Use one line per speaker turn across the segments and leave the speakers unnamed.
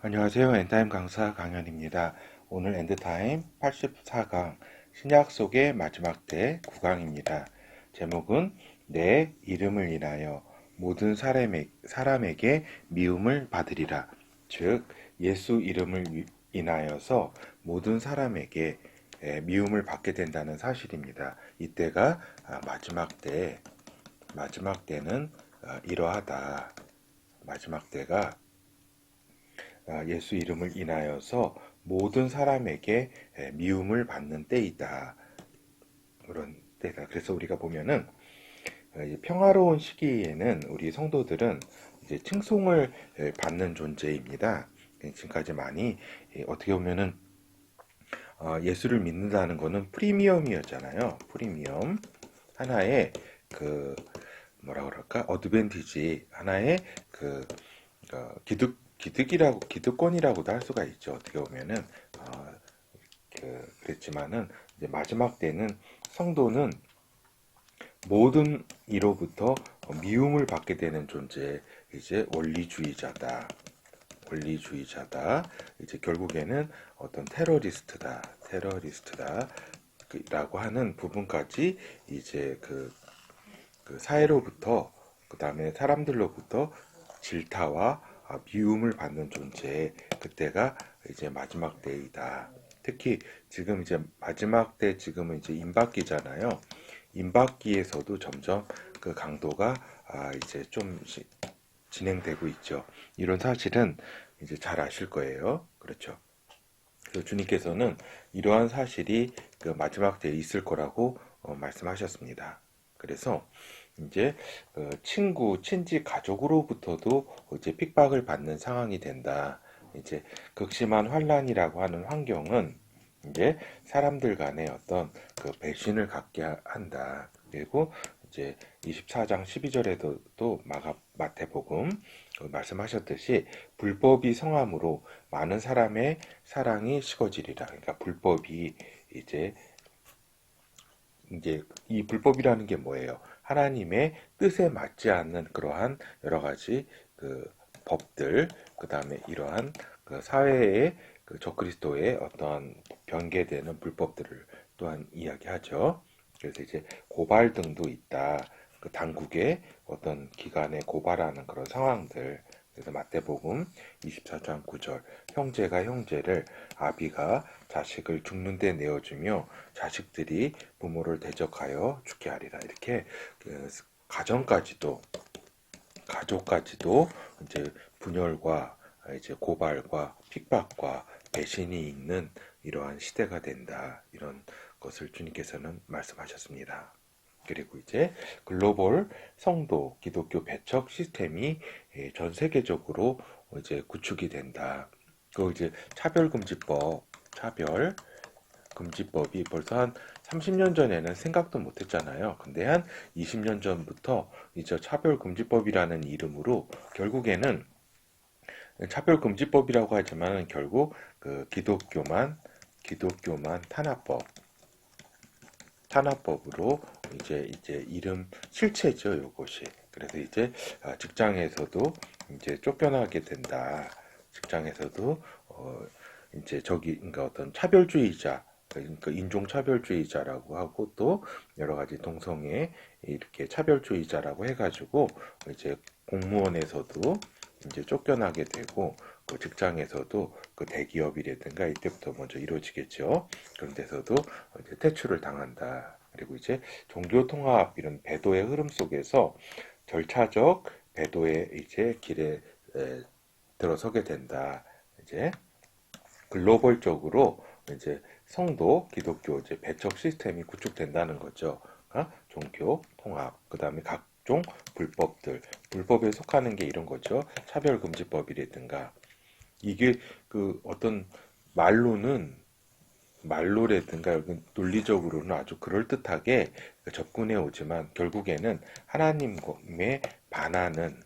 안녕하세요. 엔타임 강사 강현입니다. 오늘 엔드타임 84강 신약 속의 마지막 때 9강입니다. 제목은 내 이름을 인하여 모든 사람에, 사람에게 미움을 받으리라. 즉 예수 이름을 인하여서 모든 사람에게 예, 미움을 받게 된다는 사실입니다. 이때가 아, 마지막 때, 마지막 때는 아, 이러하다. 마지막 때가 아, 예수 이름을 인하여서 모든 사람에게 예, 미움을 받는 때이다. 그런 때다. 그래서 우리가 보면은 어, 평화로운 시기에는 우리 성도들은 이제 칭송을 예, 받는 존재입니다. 예, 지금까지 많이 어떻게 보면은 어, 예수를 믿는다는 것은 프리미엄이었잖아요. 프리미엄 하나의 그 뭐라 그럴까 어드밴티지 하나의 그 어, 기득 기득이라고 기득권이라고도 할 수가 있죠. 어떻게 보면은 어, 그, 그랬지만은 이제 마지막 때는 성도는 모든 이로부터 미움을 받게 되는 존재 이제 원리주의자다. 원리주의자다. 이제 결국에는 어떤 테러리스트다. 테러리스트다. 라고 하는 부분까지 이제 그, 그 사회로부터 그 다음에 사람들로부터 질타와 미움을 받는 존재 그때가 이제 마지막 때이다. 특히 지금 이제 마지막 때 지금은 이제 임박기잖아요. 임박기에서도 점점 그 강도가 아 이제 좀 진행되고 있죠. 이런 사실은 이제 잘 아실 거예요. 그렇죠. 그래서 주님께서는 이러한 사실이 그 마지막 때에 있을 거라고 어, 말씀하셨습니다. 그래서 이제 그 친구, 친지, 가족으로부터도 이제 핍박을 받는 상황이 된다. 이제 극심한 환란이라고 하는 환경은 이제 사람들 간의 어떤 그 배신을 갖게 한다. 그리고 이제 24장 12절에도 또 마가 마태복음 그 말씀하셨듯이 불법이 성함으로 많은 사람의 사랑이 식어지리라. 그러니까 불법이 이제 이제 이 불법이라는 게 뭐예요? 하나님의 뜻에 맞지 않는 그러한 여러 가지 그 법들, 그 다음에 이러한 그 사회의 그 적그리스도의 어떤 변개되는 불법들을 또한 이야기하죠. 그래서 이제 고발 등도 있다. 그 당국의 어떤 기관에 고발하는 그런 상황들. 그래서 마태복음 24장 9절. 형제가 형제를 아비가 자식을 죽는 데 내어주며 자식들이 부모를 대적하여 죽게 하리라. 이렇게 그 가정까지도 가족까지도 이제 분열과 이제 고발과 핍박과 배신이 있는 이러한 시대가 된다. 이런 것을 주님께서는 말씀하셨습니다. 그리고 이제 글로벌 성도 기독교 배척 시스템이 예, 전 세계적으로 이제 구축이 된다. 그 이제 차별금지법, 차별 금지법이 벌써 한 30년 전에는 생각도 못 했잖아요. 근데 한 20년 전부터 이제 차별금지법이라는 이름으로 결국에는 차별금지법이라고 하지만 결국 그 기독교만 기독교만 탄압법 탄압법으로 이제 이제 이름 실체죠, 요것이. 그래서 이제 아, 직장에서도 이제 쫓겨나게 된다. 직장에서도 어 이제 저기 그러니까 어떤 차별주의자 그러니까 인종차별주의자라고 하고 또 여러 가지 동성애 이렇게 차별주의자라고 해가지고 이제 공무원에서도 이제 쫓겨나게 되고 그 직장에서도 그 대기업이라든가 이때부터 먼저 이루어지겠죠. 그런 데서도 이제 퇴출을 당한다. 그리고 이제 종교 통합 이런 배도의 흐름 속에서 절차적 배도의 이제 길에 에, 들어서게 된다. 이제 글로벌적으로 이제 성도 기독교 이제 배척 시스템이 구축된다는 거죠. 어? 종교 통합 그 다음에 각종 불법들 불법에 속하는 게 이런 거죠. 차별금지법이라든가 이게 그 어떤 말로는 말로라든가 논리적으로는 아주 그럴듯하게 접근해 오지만 결국에는 하나님의 반하는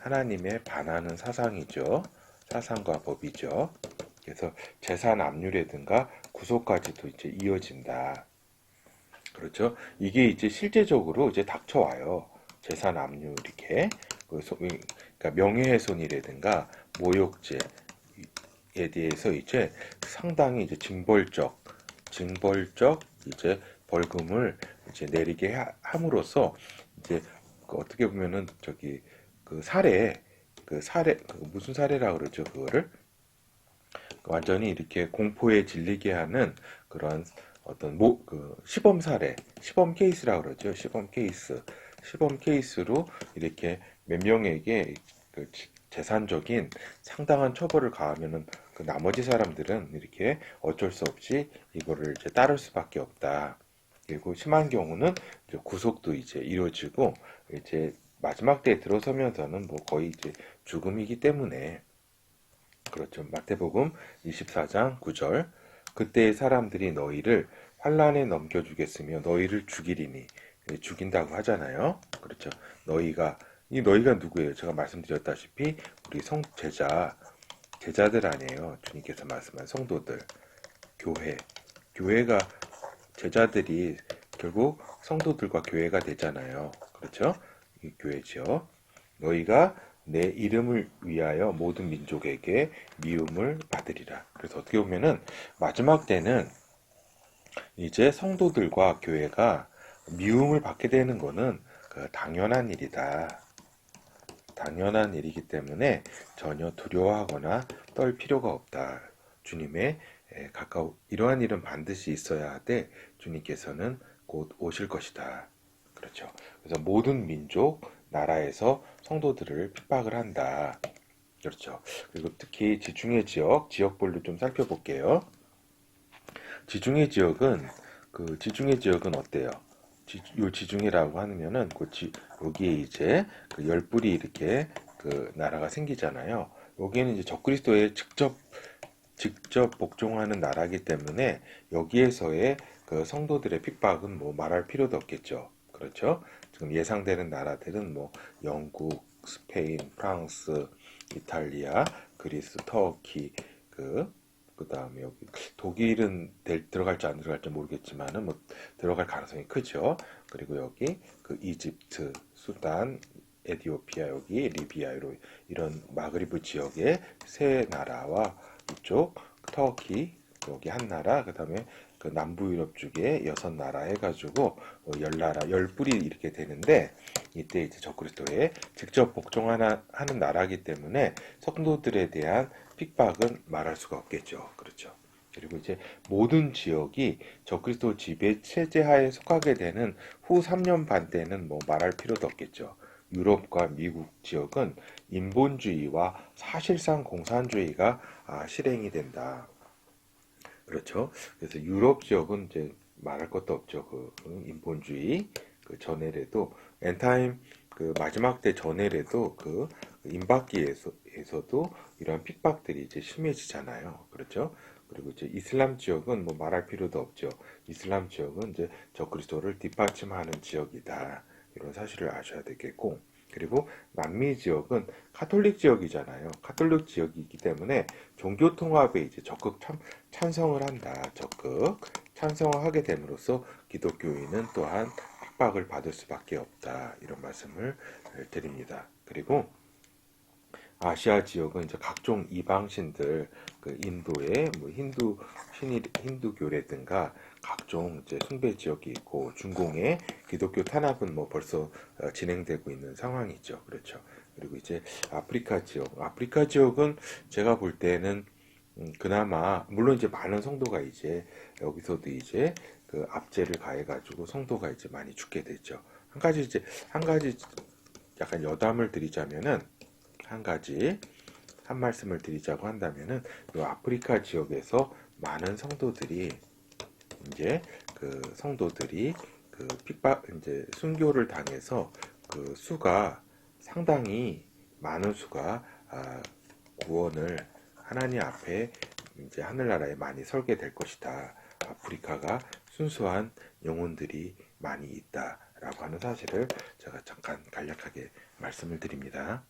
하나님의 반하는 사상이죠. 사상과 법이죠. 그래서 재산 압류라든가 구속까지도 이제 이어진다. 그렇죠? 이게 이제 실제적으로 이제 닥쳐와요. 재산 압류 이렇게 그 그러니까 그러니까 명예훼손이라든가 모욕죄에 대해서 이제 상당히 이제 징벌적, 징벌적 이제 벌금을 이제 내리게 하- 함으로써 이제 그 어떻게 보면은 저기 그 살해, 그 살해, 그 무슨 살해라 그러죠 그거를 완전히 이렇게 공포에 질리게 하는 그런 어떤 모, 그 시범 사례, 시범 케이스라 그러죠. 시범 케이스. 시범 케이스로 이렇게 몇 명에게 그 지- 재산적인 상당한 처벌을 가하면은 그 나머지 사람들은 이렇게 어쩔 수 없이 이거를 이제 따를 수밖에 없다. 그리고 심한 경우는 이제 구속도 이제 이루어지고 이제 마지막 때에 들어서면서는 뭐 거의 이제 죽음이기 때문에 그렇죠. 마태복음 24장 9절. 그때 사람들이 너희를 환란에 넘겨주겠으며 너희를 죽이리니 예, 죽인다고 하잖아요. 그렇죠. 너희가 이 너희가 누구예요? 제가 말씀드렸다시피 우리 성 제자 제자들 아니에요. 주님께서 말씀한 성도들 교회 교회가 제자들이 결국 성도들과 교회가 되잖아요. 그렇죠? 이 교회죠. 너희가 내 이름을 위하여 모든 민족에게 미움을 받으리라. 그래서 어떻게 보면은 마지막 때는 이제 성도들과 교회가 미움을 받게 되는 것은 그 당연한 일이다. 당연한 일이기 때문에 전혀 두려워하거나 떨 필요가 없다. 주님의 에, 가까우 이러한 일은 반드시 있어야 하되 주님께서는 곧 오실 것이다. 그렇죠. 그래서 모든 민족 나라에서 성도들을 핍박을 한다. 그렇죠. 그리고 특히 지중해 지역 지역별로 좀 살펴볼게요. 지중해 지역은 그 지중해 지역은 어때요? 지, 요 지중해라고 하면은 그 지, 여기에 이제 그 열불이 이렇게 그 나라가 생기잖아요. 여기에는 이제 적그리스도에 직접 직접 복종하는 나라이기 때문에 여기에서의 그 성도들의 핍박은 뭐 말할 필요도 없겠죠. 그렇죠? 지금 예상되는 나라들은 뭐 영국, 스페인, 프랑스, 이탈리아, 그리스, 터키, 그 그 다음에 여기 독일은 될- 들어갈지 안 들어갈지 모르겠지만은 뭐 들어갈 가능성이 크죠. 그리고 여기 그 이집트, 수단, 에티오피아 여기 리비아 이런 마그리브 지역의 세 나라와 이쪽 터키 여기 한 나라 그다음에 그 남부 유럽 쪽에 여섯 나라 해가지고 어, 열 나라 열 뿔이 이렇게 되는데 이때 이제 적그리스도에 직접 복종하는 하는 나라이기 때문에 성도들에 대한 핍박은 말할 수가 없겠죠. 그렇죠. 그리고 이제 모든 지역이 적그리스도 지배 체제 하에 속하게 되는 후 3년 반 때는 뭐 말할 필요도 없겠죠. 유럽과 미국 지역은 인본주의와 사실상 공산주의가 아, 실행이 된다. 그렇죠. 그래서 유럽 지역은 이제 말할 것도 없죠. 그 음, 인본주의 그 전에라도 엔타임 그 마지막 때 전에라도 그 임박기에서도 이런 핍박들이 이제 심해지잖아요. 그렇죠. 그리고 이제 이슬람 지역은 뭐 말할 필요도 없죠. 이슬람 지역은 이제 적그리스도를 뒷받침하는 지역이다. 이런 사실을 아셔야 되겠고, 그리고 남미 지역은 카톨릭 지역이잖아요. 카톨릭 지역이기 때문에 종교 통합에 이제 적극 참, 찬성을 한다. 적극 찬성을 하게 됨으로써 기독교인은 또한 핍박을 받을 수밖에 없다. 이런 말씀을 드립니다. 그리고 아시아 지역은 이제 각종 이방신들, 그 인도의 뭐 힌두 신이 힌두교라든가 각종 이제 숭배 지역이 있고 중공의 기독교 탄압은 뭐 벌써 어, 진행되고 있는 상황이죠. 그렇죠. 그리고 이제 아프리카 지역, 아프리카 지역은 제가 볼 때는 음, 그나마 물론 이제 많은 성도가 이제 여기서도 이제 그 압제를 가해가지고 성도가 이제 많이 죽게 되죠. 한 가지 이제 한 가지 약간 여담을 드리자면은 한 가지 한 말씀을 드리자고 한다면은 이 아프리카 지역에서 많은 성도들이 이제 그 성도들이 그 핍박 이제 순교를 당해서 그 수가 상당히 많은 수가 아, 구원을 하나님 앞에 이제 하늘나라에 많이 설게 될 것이다. 아프리카가 순수한 영혼들이 많이 있다라고 하는 사실을 제가 잠깐 간략하게 말씀을 드립니다.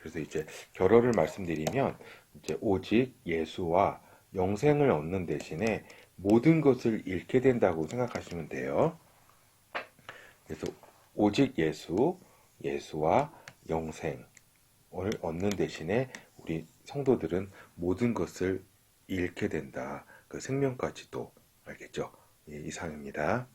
그래서 이제 결론을 말씀드리면 이제 오직 예수와 영생을 얻는 대신에 모든 것을 잃게 된다고 생각하시면 돼요. 그래서 오직 예수, 예수와 영생을 얻는 대신에 우리 성도들은 모든 것을 잃게 된다. 그 생명까지도 알겠죠? 예, 이상입니다.